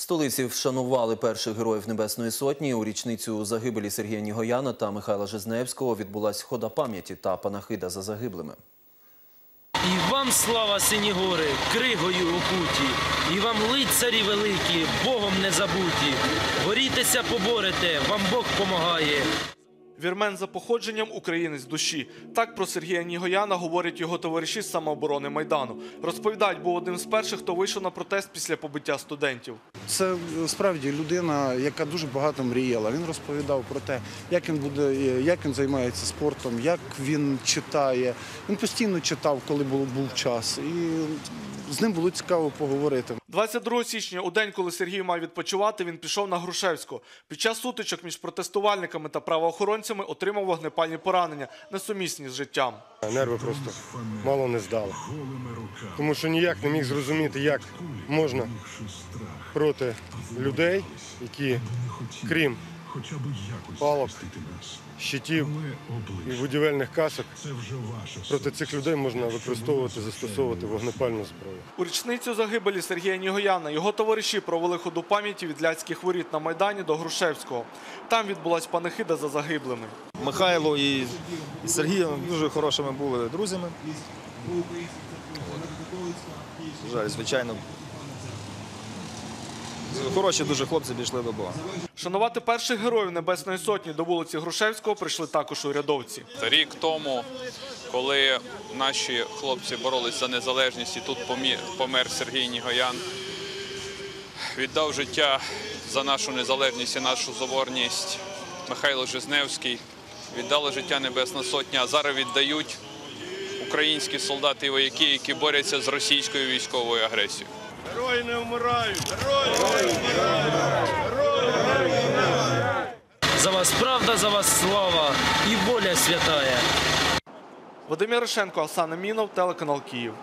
Столиці вшанували перших героїв Небесної Сотні. У річницю загибелі Сергія Нігояна та Михайла Жизневського відбулась хода пам'яті та панахида за загиблими. І вам слава сині гори, кригою окуті, і вам лицарі великі, Богом не забуті. Борітеся, поборете, вам Бог помагає. Вірмен за походженням українець душі. Так про Сергія Нігояна говорять його товариші з самооборони Майдану. Розповідають, був одним з перших, хто вийшов на протест після побиття студентів. Це справді людина, яка дуже багато мріяла. Він розповідав про те, як він буде, як він займається спортом, як він читає. Він постійно читав, коли був час, і з ним було цікаво поговорити. 22 січня, у день, коли Сергій мав відпочивати, він пішов на Грушевську. Під час сутичок між протестувальниками та правоохоронцями отримав вогнепальні поранення, несумісні з життям. Нерви просто мало не здали. Тому що ніяк не міг зрозуміти, як можна проти людей, які, крім палок, щитів і будівельних касок, Це вже ваша проти цих людей можна використовувати, застосовувати вогнепальну зброю. У річницю загибелі Сергія Нігояна його товариші провели ходу пам'яті від Ляцьких воріт на Майдані до Грушевського. Там відбулась панихида за загиблими. Михайло і і Сергій дуже хорошими були друзями. Жаль, звичайно. Хороші дуже хлопці пішли до Бога. Шанувати перших героїв Небесної Сотні до вулиці Грушевського прийшли також урядовці. Рік тому, коли наші хлопці боролись за незалежність, і тут помер Сергій Нігоян, віддав життя за нашу незалежність і нашу соборність Михайло Жизневський, віддали життя Небесна Сотня, а зараз віддають українські солдати і вояки, які борються з російською військовою агресією. За вас правда, за вас слава і воля святая. Вадим Ярошенко, Оксана Мінов, телеканал Київ.